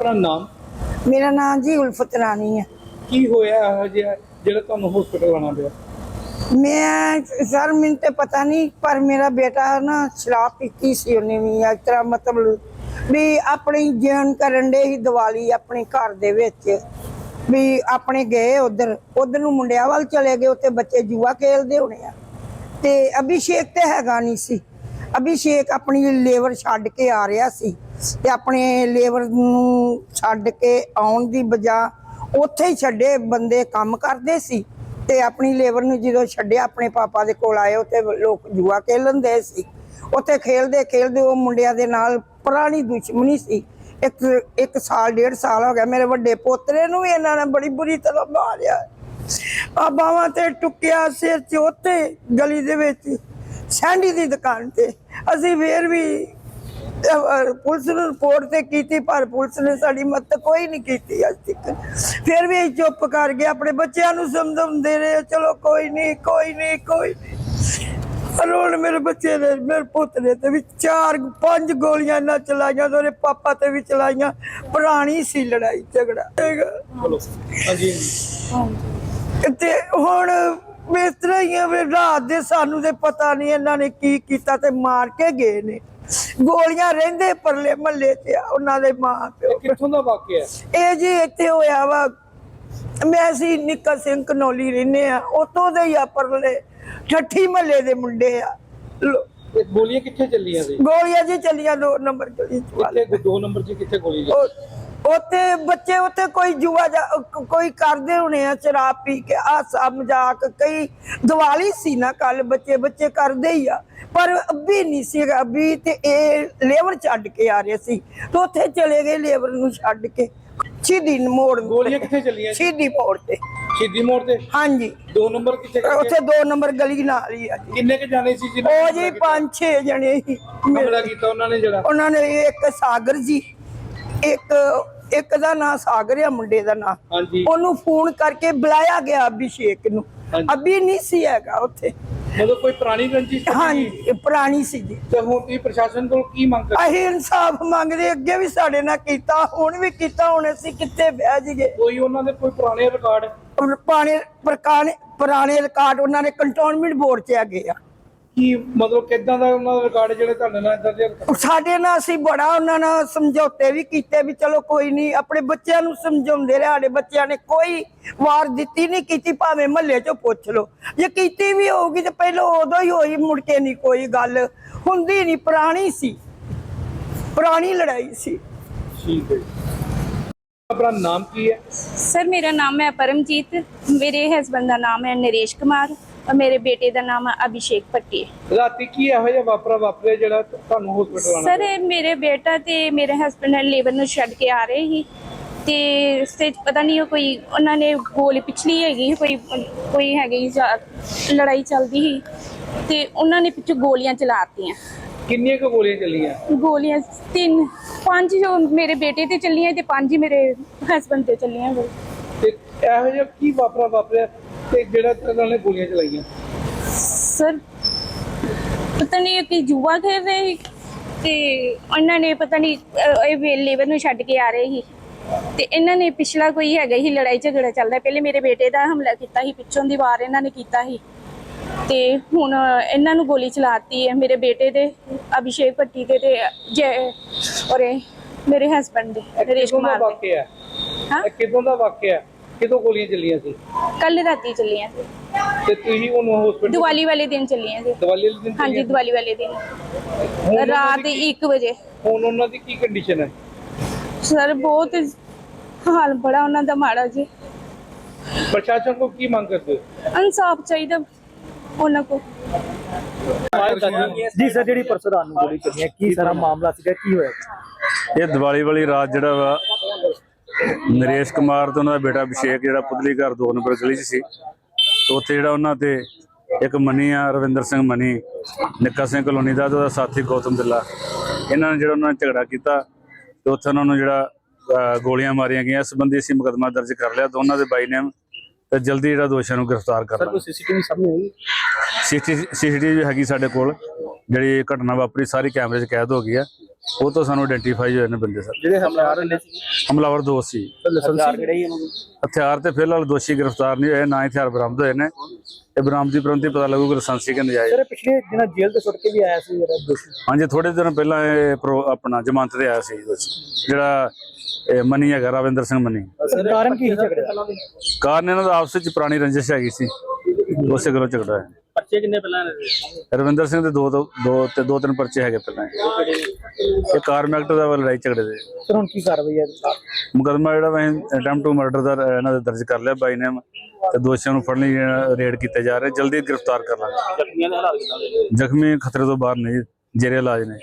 ਆਪਣਾ ਨਾਮ? ਮੇਰਾ ਨਾਮ ਜੀ ਉਲਫਤ ਰਾਣੀ ਹੈ। ਕੀ ਹੋਇਆ ਇਹੋ ਜਿਹਾ ਜਿਹੜਾ ਤੁਹਾਨੂੰ ਹਸਪੀਟਲ ਆਣਾ ਪਿਆ? ਮੈਂ ਸਰ ਮੈਨੂੰ ਤੇ ਪਤਾ ਨਹੀਂ ਪਰ ਮੇਰਾ ਬੇਟਾ ਨਾ ਸ਼ਰਾਬ ਪੀਤੀ ਸੀ ਉਹਨੇ ਵੀ ਇਸ ਤਰ੍ਹਾਂ ਮਤਲਬ ਵੀ ਆਪਣੀ ਜੀਵਨ ਕਰਨ ਦੇ ਹੀ ਦੀਵਾਲੀ ਆਪਣੇ ਘਰ ਦੇ ਵਿੱਚ। ਵੀ ਆਪਣੇ ਗਏ ਉਧਰ ਉਧਰ ਨੂੰ ਮੁੰਡਿਆਂ ਵੱਲ ਚਲੇ ਗਏ ਉੱਥੇ ਬੱਚੇ ਜੂਆ ਖੇਲਦੇ ਹੋਣੇ ਆ। ਤੇ ਅਭਿਸ਼ੇਕ ਤੇ ਹੈਗਾ ਨਹੀਂ ਸੀ। ਅਭਿਸ਼ੇਕ ਆਪਣੀ ਲੇਬਰ ਛੱਡ ਕੇ ਆ ਰਿਹਾ ਸੀ ਤੇ ਆਪਣੇ ਲੇਬਰ ਨੂੰ ਛੱਡ ਕੇ ਆਉਣ ਦੀ ਬਜਾ ਉੱਥੇ ਹੀ ਛੱਡੇ ਬੰਦੇ ਕੰਮ ਕਰਦੇ ਸੀ ਤੇ ਆਪਣੀ ਲੇਬਰ ਨੂੰ ਜਦੋਂ ਛੱਡਿਆ, ਆਪਣੇ ਪਾਪਾ ਦੇ ਕੋਲ ਆਏ, ਉੱਥੇ ਲੋਕ ਜੂਆ ਖੇਲਣ ਦੇ ਸੀ। ਉੱਥੇ ਖੇਲਦੇ ਖੇਲਦੇ ਉਹ ਮੁੰਡਿਆਂ ਦੇ ਨਾਲ ਪੁਰਾਣੀ ਦੁਸ਼ਮਣੀ ਸੀ। ਇੱਕ ਇੱਕ ਸਾਲ, ਡੇਢ ਸਾਲ ਹੋ ਗਿਆ, ਮੇਰੇ ਵੱਡੇ ਪੋਤਰੇ ਨੂੰ ਵੀ ਇਹਨਾਂ ਨੇ ਬੜੀ ਬੁਰੀ ਤਰ੍ਹਾਂ ਮਾਰਿਆ। ਆ ਬਾਵਾਂ ਤੇ ਟੁੱਕਿਆ ਸਿਰ ਚ ਉੱਤੇ ਗਲੀ ਦੇ ਵਿੱਚ। ਸੈਂਡੀ ਦੀ ਦੁਕਾਨ ਤੇ। ਅਸੀਂ ਫੇਰ ਵੀ ਪੁਲਿਸ ਨੂੰ ਰਿਪੋਰਟ ਤੇ ਕੀਤੀ ਪਰ ਪੁਲਿਸ ਨੇ ਸਾਡੀ ਮਦਦ ਕੋਈ ਨਹੀਂ ਕੀਤੀ ਅੱਜ ਤੱਕ। ਫਿਰ ਵੀ ਚੁੱਪ ਕਰ ਗਏ ਆਪਣੇ ਬੱਚਿਆਂ ਨੂੰ ਸਮਝਾਉਂਦੇ ਰਹੇ ਚਲੋ ਕੋਈ ਨਹੀਂ ਕੋਈ ਨਹੀਂ ਕੋਈ ਹੁਣ ਮੇਰੇ ਬੱਚੇ ਨੇ ਮੇਰੇ ਪੁੱਤ ਨੇ ਤੇ ਵੀ ਚਾਰ ਪੰਜ ਗੋਲੀਆਂ ਨਾ ਚਲਾਈਆਂ ਤੇ ਉਹਦੇ ਪਾਪਾ ਤੇ ਵੀ ਚਲਾਈਆਂ। ਪੁਰਾਣੀ ਸੀ ਲੜਾਈ ਝਗੜਾ। ਹਾਂਜੀ। ਤੇ ਹੁਣ ਇਸ ਤਰ੍ਹਾਂ ਹੀ ਰਾਤ ਦੇ ਸਾਨੂੰ ਤੇ ਪਤਾ ਨਹੀਂ ਇਹਨਾਂ ਨੇ ਕੀ ਕੀਤਾ ਤੇ ਮਾਰ ਕੇ ਗਏ ਨੇ। ਗੋਲੀਆਂ ਰਹਿੰਦੇ ਪਰਲੇ ਮਹੱਲੇ ਤੇ ਆ, ਉਹਨਾਂ ਦੇ ਮਾਂ ਪਿਓ ਕਿੱਥੋਂ ਦਾ ਵਾਕਿਆ ਇਹ ਜੀ ਇੱਥੇ ਹੋਇਆ ਵਾ। ਮੈਂ ਸੀ ਨਿੱਕਾ ਸਿੰਘ ਕਨੌਲੀ ਰਹਿੰਦੇ ਆ। ਉਤੋਂ ਦੇ ਹੀ ਆ ਪਰਲੇ ਠੱਠੀ ਮਹੱਲੇ ਦੇ ਮੁੰਡੇ ਆ। ਲੋ- ਗੋਲੀਆਂ ਕਿੱਥੇ ਚੱਲੀਆਂ ਸੀ? ਗੋਲੀਆਂ ਜੀ ਚੱਲੀਆਂ ਦੋ ਨੰਬਰ ਗਲੀ ਚ। ਕਿੱਥੇ ਦੋ ਨੰਬਰ 'ਚ ਕਿੱਥੇ ਗੋਲੀ ਚੱਲੀ? ਉਹ- ਉੱਥੇ ਬੱਚੇ ਉੱਥੇ ਕੋਈ ਜੂਆ ਜਾ- ਕੋਈ ਕਰਦੇ ਹੋਣੇ ਆ ਸ਼ਰਾਬ ਪੀ ਕੇ ਹਾਸਾ ਮਜ਼ਾਕ ਕਈ ਦੀਵਾਲੀ ਸੀ ਨਾ ਕੱਲ ਬੱਚੇ ਬੱਚੇ ਕਰਦੇ ਹੀ ਆ ਪਰ ਅੱਬੀ ਨਹੀਂ ਸੀਗਾ ਅੱਬੀ ਤੇ ਇਹ ਲੇਬਰ ਛੱਡ ਕੇ ਆ ਰਹੇ ਸੀ ਤੇ ਉੱਥੇ ਚਲੇ ਗਏ ਲੇਬਰ ਨੂੰ ਛੱਡ ਕੇ ਸਿੱਧੀ ਮੋੜ ਗੋਲੀਆਂ ਕਿੱਥੇ ਚੱਲੀਆਂ? ਸੀ ਸਿੱਧੀ ਮੋੜ ਤੇ। ਸਿੱਧੀ ਮੋੜ ਤੇ? ਹਾਂਜੀ। ਦੋ ਨੰਬਰ ਕਿੱਥੇ ਉੱਥੇ ਦੋ ਨੰਬਰ ਗਲੀ ਨਾਲ ਹੀ ਆ ਜੀ। ਕਿੰਨੇ ਕ ਜਾਣੇ ਸੀ ਜਿਹਨਾਂ ਉਹ ਜੀ ਪੰਜ ਛੇ ਜਣੇ ਸੀ ਹਮਲਾ ਕੀਤਾ ਉਹਨਾਂ ਨੇ ਜਿਹੜਾ? ਉਹਨਾਂ ਨੇ ਇੱਕ ਸਾਗਰ ਜੀ ਇੱਕ ਇੱਕ ਦਾ ਨਾਂ ਸਾਗਰ ਆ ਮੁੰਡੇ ਦਾ ਨਾਂ। ਹਾਂਜੀ। ਉਹਨੂੰ ਫੋਨ ਕਰਕੇ ਬੁਲਾਇਆ ਗਿਆ ਅਭਿਸ਼ੇਕ ਨੂੰ। ਹਾਂਜੀ। ਅਭੀ ਨਹੀਂ ਸੀ ਹੈਗਾ ਉੱਥੇ। ਮਤਲਬ ਕੋਈ ਪੁਰਾਣੀ ਰੰਜਿਸ਼ ਤਾਂ ਨਹੀਂ ਹਾਂਜੀ ਇਹ ਪੁਰਾਣੀ ਸੀ ਜੀ। ਤੇ ਹੁਣ ਤੁਸੀਂ ਪ੍ਰਸ਼ਾਸਨ ਕੋਲ ਕੀ ਮੰਗ ਕਰਦੇ? ਅਸੀਂ ਇਨਸਾਫ ਮੰਗਦੇ ਅੱਗੇ ਵੀ ਸਾਡੇ ਨਾਲ ਕੀਤਾ ਹੁਣ ਵੀ ਕੀਤਾ ਹੁਣ ਅਸੀਂ ਕਿੱਥੇ ਬਹਿ ਜੀਏ ਕੋਈ ਉਹਨਾਂ ਦੇ ਕੋਈ ਪੁਰਾਣੇ ਰਿਕਾਰਡ? ਪੁਰਾਣੇ ਪੁਰਾਣੇ ਪੁਰਾਣੇ ਰਿਕਾਰਡ ਉਹਨਾਂ ਨੇ ਕੰਟੋਨਮੈਂਟ ਬੋਰਡ 'ਚ ਹੈਗੇ ਆ। ਕੀ ਮਤਲਬ ਕਿਦਾਂ ਦਾ ਉਹਨਾਂ ਦਾ ਰਿਕਾਰਡ ਜਿਹੜੇ ਤੁਹਾਡੇ ਨਾਲ ਇਦਾਂ ਦੇ ਸਾਡੇ ਨਾਲ ਅਸੀਂ ਬੜਾ ਉਹਨਾਂ ਨਾਲ ਸਮਝੌਤੇ ਵੀ ਕੀਤੇ ਵੀ ਚਲੋ ਕੋਈ ਨਹੀਂ ਆਪਣੇ ਬੱਚਿਆਂ ਨੂੰ ਸਮਝਾਉਂਦੇ ਰਹੇ ਸਾਡੇ ਬੱਚਿਆਂ ਨੇ ਕੋਈ ਵਾਰ ਦਿੱਤੀ ਨਹੀਂ ਕੀਤੀ ਭਾਵੇਂ ਮਹੱਲੇ 'ਚੋਂ ਪੁੱਛ ਲਓ। ਜੇ ਕੀਤੀ ਵੀ ਹੋਊਗੀ ਤੇ ਪਹਿਲਾਂ ਉਦੋਂ ਹੀ ਹੋਈ ਮੁੜ ਕੇ ਨਹੀਂ ਕੋਈ ਗੱਲ। ਹੁੰਦੀ ਨਹੀਂ ਪੁਰਾਣੀ ਸੀ। ਪੁਰਾਣੀ ਲੜਾਈ ਸੀ। ਠੀਕ ਹੈ ਆਪਣਾ ਨਾਮ ਕੀ ਹੈ? ਸਰ ਮੇਰਾ ਨਾਮ ਹੈ ਪਰਮਜੀਤ। ਮੇਰੇ ਹਸਬੰਦ ਦਾ ਨਾਮ ਹੈ ਨਰੇਸ਼ ਕੁਮਾਰ। ਮੇਰੇ ਬੇਟੇ ਦਾ ਨਾਮ ਅਭਿਸ਼ੇਕ ਭੱਟੀ ਰਾਤੀ ਕੀ ਇਹੋ ਜਿਹਾ ਵਾਪਰਾ ਵਾਪਰਿਆ ਜਿਹੜਾ ਤੁਹਾਨੂੰ ਹਸਪੀਟਲ ਆਣਾ ਸਰ ਇਹ ਮੇਰੇ ਬੇਟਾ ਤੇ ਮੇਰੇ ਹਸਬੰਡ ਲੇਬਰ ਨੂੰ ਛੱਡ ਕੇ ਆ ਰਹੇ ਸੀ ਤੇ 'ਚ ਪਤਾ ਨਹੀਂ ਉਹ ਕੋਈ ਉਹਨਾਂ ਨੇ ਗੋਲੀ ਪਿਛਲੀ ਹੈਗੀ ਕੋਈ ਕੋਈ ਹੈਗੀ ਜਾਂ ਲੜਾਈ ਚੱਲਦੀ ਸੀ ਤੇ ਉਹਨਾਂ ਨੇ ਪਿੱਛੋਂ ਗੋਲੀਆਂ ਚਲਾਤੀਆਂ ਕਿੰਨੀਆਂ ਕੁ ਗੋਲੀਆਂ ਚੱਲੀਆਂ? ਗੋਲੀਆਂ ਤਿੰਨ ਪੰਜ ਜੋ ਮੇਰੇ ਬੇਟੇ ਤੇ ਚੱਲੀਆਂ ਤੇ ਪੰਜ ਹੀ ਮੇਰੇ ਹਸਬੰਡ ਤੇ ਚੱਲੀਆਂ ਗੋਲੀਆਂ। ਤੇ ਇਹੋ ਜਿਹਾ ਕੀ ਵਾਪਰਾ ਵਾਪਰਿਆ? ਤੇ ਜਿਹੜਾ ਉਹਨਾਂ ਨੇ ਗੋਲੀਆਂ ਚਲਾਈਆਂ? ਸਰ ਪਤਾ ਨਹੀਂ ਕਿ ਜੂਆ ਖੇਡ ਰਹੇ ਸੀ ਤੇ ਉਹਨਾਂ ਨੇ ਪਤਾ ਨਹੀਂ ਅਹ, ਇਹ ਲੇਬਰ ਨੂੰ ਛੱਡ ਕੇ ਆ ਰਹੇ ਸੀ। ਤੇ ਇਹਨਾਂ ਨੇ ਪਿਛਲਾ ਕੋਈ ਹੈਗਾ ਹੀ ਲੜਾਈ ਝਗੜਾ ਚੱਲਦਾ ਪਹਿਲੇ ਮੇਰੇ ਬੇਟੇ ਦਾ ਹਮਲਾ ਕੀਤਾ ਸੀ ਪਿੱਛੋਂ ਦੀ ਵਾਰ ਇਹਨਾਂ ਨੇ ਕੀਤਾ ਸੀ। ਤੇ ਹੁਣ ਇਹਨਾਂ ਨੂੰ ਗੋਲੀ ਚਲਾਤੀ ਹੈ ਮੇਰੇ ਬੇਟੇ ਦੇ ਅਭਿਸ਼ੇਕ ਭੱਟੀ ਦੇ ਤੇ ਜੈ ਔਰ ਮੇਰੇ ਹਸਬੰਡ ਦੇ ਨਰੇਸ਼ ਕੁਮਾਰ ਦੇ। ਵਾਕਿਆ ਹਾਂ? ਇਹ ਕਿਦੋਂ ਦਾ ਵਾਕਿਆ ਕਿਦੋਂ ਗੋਲੀਆਂ ਚੱਲੀਆਂ ਸੀ? ਕੱਲ ਰਾਤੀ ਚੱਲੀਆਂ ਸੀ। ਤੇ ਤੁਸੀਂ ਉਹਨੂੰ ਹਸਪੀਟਲ ਦੀਵਾਲੀ ਵਾਲੇ ਦਿਨ ਚੱਲੀਆਂ ਸੀ। ਦਵਾਈ ਵਾਲੇ ਦਿਨ ਹਾਂਜੀ? ਦੀਵਾਲੀ ਵਾਲੇ ਦਿਨ। ਹੁਣ ਰਾਤ ਦੀ ਕੀ- 1 ਵਜੇ। ਹੁਣ ਉਹਨਾਂ ਦੀ ਕੀ ਕੰਡੀਸ਼ਨ ਹੈ? ਸਰ ਬਹੁਤ ਹਾਲ ਬੜਾ ਉਹਨਾਂ ਦਾ ਮਾੜਾ ਜੀ। ਪ੍ਰਸ਼ਾਸਨ ਕੋਲ ਕੀ ਮੰਗ ਕਰਦੇ ਇਨਸਾਫ ਚਾਹੀਦਾ ਉਹਨਾਂ ਕੋ ਜੀ ਸਰ ਜਿਹੜੀ ਪਰਸੋਂ ਰਾਤ ਨੂੰ ਗੋਲੀ ਚੱਲੀ ਹੈ ਕੀ ਸਾਰਾ ਮਾਮਲਾ ਸੀਗਾ ਕੀ ਹੋਇਆ? ਇਹ ਦੀਵਾਲੀ ਵਾਲੀ ਰਾਤ ਜਿਹੜਾ ਵਾ ਨਰੇਸ਼ ਕੁਮਾਰ ਤੇ ਉਹਨਾਂ ਦਾ ਬੇਟਾ ਅਭਿਸ਼ੇਕ ਜਿਹੜਾ ਪੁਤਲੀ ਘਰ ਦੋ ਨੰਬਰ ਗਲੀ 'ਚ ਸੀ। ਤੇ ਉੱਥੇ ਜਿਹੜਾ ਉਹਨਾਂ ਤੇ ਇੱਕ ਮਨੀ ਆ ਰਵਿੰਦਰ ਸਿੰਘ ਮਨੀ ਨਿੱਕਾ ਸਿੰਘ ਕਲੋਨੀ ਦਾ ਤੇ ਉਹਦਾ ਸਾਥੀ ਗੌਤਮ ਦਿੱਲਾ। ਇਹਨਾਂ ਨੇ ਜਿਹੜਾ ਉਹਨਾਂ ਨਾਲ ਝਗੜਾ ਕੀਤਾ ਤੇ ਉੱਥੇ ਉਹਨਾਂ ਨੂੰ ਜਿਹੜਾ ਗੋਲੀਆਂ ਮਾਰੀਆਂ ਗਈਆਂ। ਇਸ ਸੰਬੰਧੀ ਅਸੀਂ ਮੁਕੱਦਮਾ ਦਰਜ ਕਰ ਲਿਆ। ਦੋਨਾਂ ਦੇ ਬਾਈ ਨੇਮ ਤੇ ਜਲਦੀ ਜਿਹੜਾ ਦੋਸ਼ੀਆਂ ਨੂੰ ਗ੍ਰਿਫਤਾਰ ਕਰ ਲਾਂਗੇ ਸੀਸੀਟੀਵੀ ਸਾਹਮਣੇ ਆਈ? ਸੀਸੀਟੀਵੀ ਹੈਗੀ ਸਾਡੇ ਕੋਲ ਜਿਹੜੀ ਘਟਨਾ ਵਾਪਰੀ ਸਾਰੀ ਕੈਮਰੇ 'ਚ ਕੈਦ ਹੋ ਗਈ ਆ ਉਹ ਤੋਂ ਸਾਨੂੰ ਆਇਡੈਂਟੀਫਾਈ ਹੋਏ ਨੇ ਬੰਦੇ ਸਰ। ਜਿਹੜੇ ਹਮਲਾਵਰ ਨੇ ਹਮਲਾਵਰ ਦੋ ਸੀ। ਲਾਇਸੈਂਸ ਕਿਹੜੇ ਹੀ ਉਹਨਾਂ ਨੂੰ ਹਥਿਆਰ ਤੇ ਫਿਲਹਾਲ ਦੋਸ਼ੀ ਗ੍ਰਿਫਤਾਰ ਨਹੀਂ ਹੋਏ ਨਾ ਹਥਿਆਰ ਬਰਾਮਦ ਹੋਏ ਨੇ। ਇਹ ਬਰਾਮਦੀ ਪ੍ਰੰਤੀ ਪਤਾ ਲੱਗੂਗਾ ਲਾਇਸੈਂਸੀ ਕਿ ਨਜਾਇਜ਼ ਸਰ ਪਿਛਲੇ ਦਿਨਾਂ ਜੇਲ੍ਹ ਤੋਂ ਛੁੱਟ ਕੇ ਵੀ ਆਇਆ ਸੀ ਜਿਹੜਾ ਦੋਸ਼ੀ। ਹਾਂਜੀ ਥੋੜੇ ਦਿਨ ਪਹਿਲਾਂ ਇਹ ਆਪਣਾ ਜ਼ਮਾਨਤ ਤੇ ਆਇਆ ਸੀ ਦੋਸ਼ੀ। ਜਿਹੜਾ ਮਨੀ ਹੈਗਾ ਰਵਿੰਦਰ ਸਿੰਘ ਮਨੀ। ਕਾਰਨ ਕੀ ਝਗੜੇ ਦਾ? ਕਾਰਨ ਇਹਨਾਂ ਦਾ ਆਪਸ ਵਿੱਚ ਪੁਰਾਣੀ ਰੰਜਿਸ਼ ਹੈਗੀ ਸੀ। ਉਸੇ ਗੱਲੋਂ ਝਗੜਾ ਹੈ। ਪਰਚੇ ਕਿੰਨੇ ਪਹਿਲਾਂ ਨੇ ਰਵਿੰਦਰ ਸਿੰਘ ਦੇ ਦੋ ਦੋ ਤੇ ਦੋ ਤਿੰਨ ਪਰਚੇ ਹੈਗੇ ਪਹਿਲਾਂ ਇਹ ਕਾਰਮ ਐਕਟ ਦਾ ਲੜਾਈ ਝਗੜੇ ਦੇ। ਸਰ ਹੁਣ ਕੀ ਕਾਰਵਾਈ ਹੈ ਮੁਕਦਮਾ ਜਿਹੜਾ ਵੈਂ ਅਟੈਂਪਟ ਟੂ ਮਰਡਰ ਦਾ ਇਹਨਾਂ ਦੇ ਦਰਜ ਕਰ ਲਿਆ ਬਾਈ ਨੇ। ਤੇ ਦੋਸ਼ੀਆਂ ਨੂੰ ਫੜਨ ਲਈ ਰੇਡ ਕੀਤੇ ਜਾ ਰਹੇ। ਜਲਦੀ ਗ੍ਰਿਫਤਾਰ ਕਰ ਲਾਂਗੇ। ਜ਼ਖਮੀਆਂ ਦੇ ਹਾਲਾਤ ਕਿਦਾਂ ਜ਼ਖਮੀ ਖਤਰੇ ਤੋਂ ਬਾਹਰ ਨਹੀਂ ਜੇਰੇ ਇਲਾਜ ਨੇ।